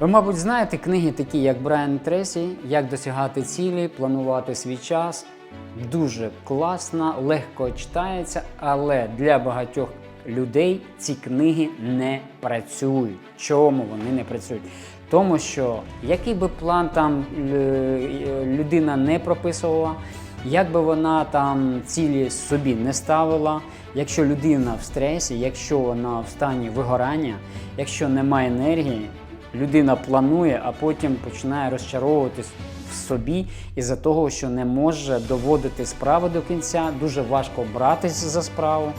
Ви, мабуть, знаєте книги такі, як Брайан Тресі, як досягати цілі, планувати свій час. Дуже класно, легко читається, але для багатьох людей ці книги не працюють. Чому вони не працюють? Тому що який би план там е, людина не прописувала, як би вона там цілі собі не ставила, якщо людина в стресі, якщо вона в стані вигорання, якщо немає енергії, людина планує, а потім починає розчаровуватись в собі із-за того, що не може доводити справу до кінця, дуже важко братися за справу,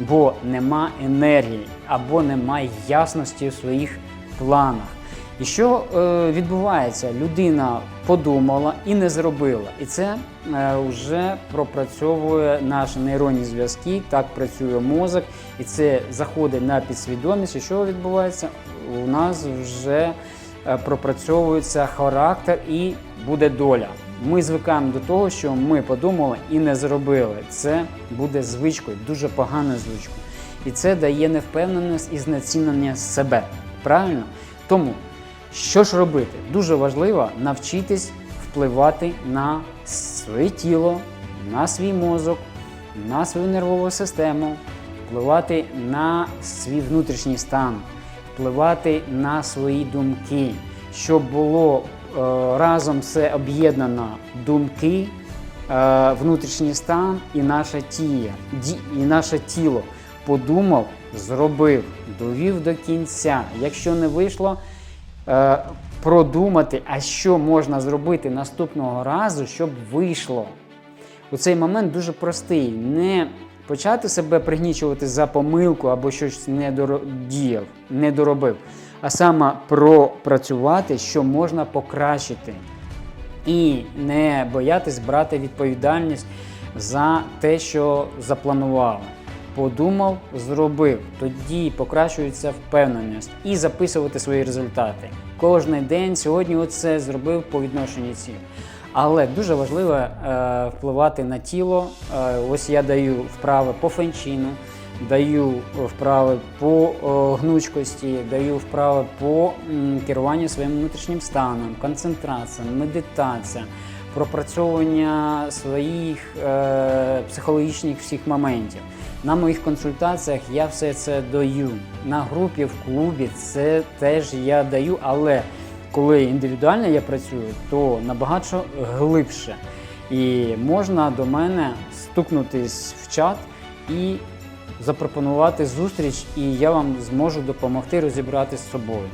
бо нема енергії або немає ясності в своїх планах. І що е, відбувається? Людина подумала і не зробила. І це е, вже пропрацьовує наші нейронні зв'язки, так працює мозок, і це заходить на підсвідомість. І що відбувається? У нас вже е, пропрацьовується характер і буде доля. Ми звикаємо до того, що ми подумали і не зробили. Це буде звичкою, дуже поганою звичкою. І це дає невпевненість і знецінення себе. Правильно? Тому що ж робити? Дуже важливо навчитись впливати на своє тіло, на свій мозок, на свою нервову систему, впливати на свій внутрішній стан, впливати на свої думки, щоб було е, разом все об'єднано думки, е, внутрішній стан і наше тіло, і наше тіло подумав, зробив, довів до кінця. Якщо не вийшло, продумати, а що можна зробити наступного разу, щоб вийшло. У цей момент дуже простий. Не почати себе пригнічувати за помилку або щось не не доробив, а саме пропрацювати, що можна покращити. І не боятись брати відповідальність за те, що запланували. Подумав, зробив. Тоді покращується впевненість і записувати свої результати. Кожний день сьогодні оце зробив по відношенню ціль. Але дуже важливо е, впливати на тіло. Е, ось я даю вправи по фенчину, даю вправи по е, гнучкості, даю вправи по м, керуванню своїм внутрішнім станом, концентрація, медитація, пропрацьовування своїх е, психологічних всіх моментів. На моїх консультаціях я все це даю. На групі, в клубі це теж я даю, але коли індивідуально я працюю, то набагато глибше. І можна до мене стукнутись в чат і запропонувати зустріч, і я вам зможу допомогти розібратися з собою.